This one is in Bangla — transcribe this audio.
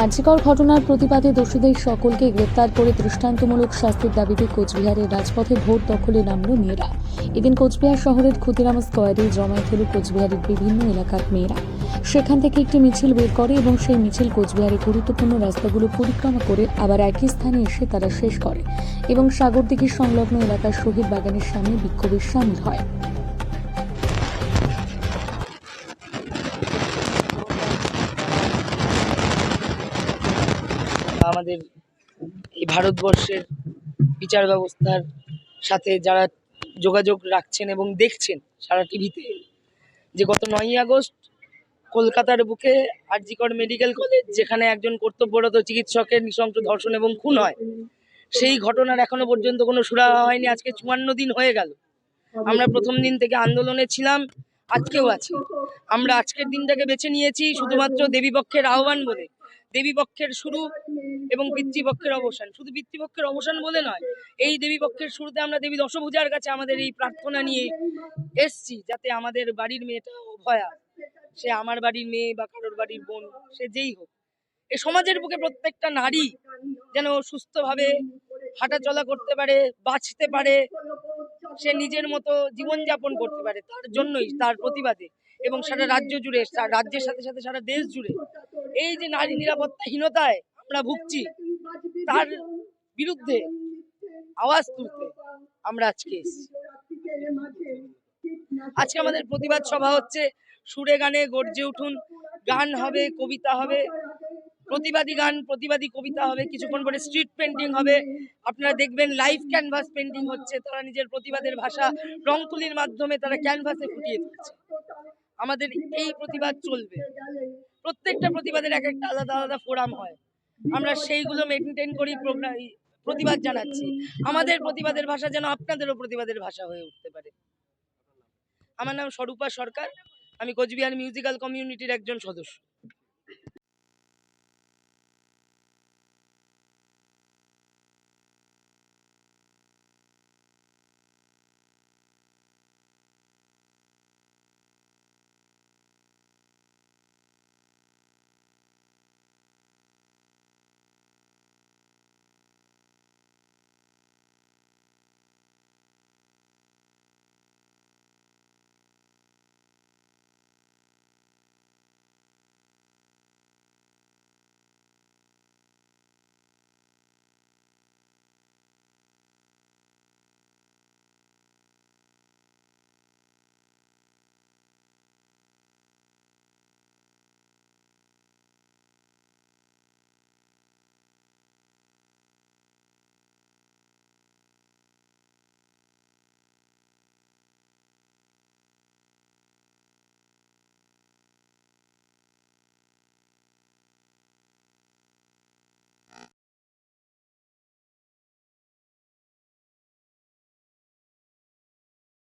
আর্যিকর ঘটনার প্রতিবাদে দোষীদের সকলকে গ্রেপ্তার করে দৃষ্টান্তমূলক শাস্তির দাবিতে কোচবিহারের রাজপথে ভোট দখলে নামল মেয়েরা। এদিন কোচবিহার শহরের ক্ষুদিরাম স্কোয়ারে জমায়েত হল কোচবিহারের বিভিন্ন এলাকার মেয়েরা। সেখান থেকে একটি মিছিল বের করে এবং সেই মিছিল কোচবিহারের গুরুত্বপূর্ণ রাস্তাগুলো পরিক্রমা করে আবার একই স্থানে এসে তারা শেষ করে এবং সাগরদিঘির সংলগ্ন এলাকার শহীদ বাগানের সামনে বিক্ষোভের সামিল হয়। আমাদের এই ভারতবর্ষের বিচার ব্যবস্থার সাথে যারা যোগাযোগ রাখছেন এবং দেখছেন সারা টিভিতে, যে গত নয়ই আগস্ট কলকাতার বুকে আরজিকর মেডিকেল কলেজ, যেখানে একজন কর্তব্যরত চিকিৎসকের নৃশংস ধর্ষণ এবং খুন হয়, সেই ঘটনার এখনও পর্যন্ত কোনো সুরাহা হয়নি। আজকে চুয়ান্ন দিন হয়ে গেল। আমরা প্রথম দিন থেকে আন্দোলনে ছিলাম, আজকেও আছি। আমরা আজকের দিনটাকে বেছে নিয়েছি শুধুমাত্র দেবীপক্ষের আহ্বান বলে। দেবীপক্ষের শুরু এবং পিতৃপক্ষের অবসান। শুধু পিতৃপক্ষের অবসান বলে নয়, এই দেবীপক্ষের শুরুতে আমরা দেবী দশভূজার কাছে আমাদের এই প্রার্থনা নিয়ে এসছি যাতে আমাদের বাড়ির মেয়েটা অভয়া সে আমার বাড়ির মেয়ে বা কারোর বাড়ির বোন, সে যেই হোক। এ সমাজের বুকে প্রত্যেকটা নারী যেন সুস্থভাবে হাঁটা চলা করতে পারে, বাঁচতে পারে, সে নিজের মতো জীবনযাপন করতে পারে, তার জন্যই, তার প্রতিবাদে। এবং সারা রাজ্য জুড়ে রাজ্যের সাথে সাথে সারা দেশ জুড়ে এই যে নারী নিরাপত্তাহীনতায় আমরা ভুগছি তার বিরুদ্ধে আওয়াজ তুলতে আমরা আজকে এসেছি। আজকে আমাদের প্রতিবাদ সভা হচ্ছে সুরে গানে গর্জে উঠুন গান হবে কবিতা হবে প্রতিবাদী গান প্রতিবাদী কবিতা হবে কিছুক্ষণ পরে স্ট্রিট পেন্টিং হবে। আপনারা দেখবেন লাইভ ক্যানভাস পেন্টিং হচ্ছে তারা নিজের প্রতিবাদের ভাষা রং তুলির মাধ্যমে তারা ক্যানভাসে ফুটিয়ে তুলছে। আমাদের এই প্রতিবাদ চলবে। প্রত্যেকটা প্রতিবাদের এক একটা আলাদা আলাদা ফোরাম হয়। আমরা সেইগুলো মেনটেন করি প্রোগ্রাম প্রতিবাদ জানাচ্ছি। আমাদের প্রতিবাদের ভাষা যেন আপনাদেরও প্রতিবাদের ভাষা হয়ে উঠতে পারে। আমার নাম স্বরূপা সরকার। আমি কোচবিহার মিউজিক্যাল কমিউনিটির একজন সদস্য।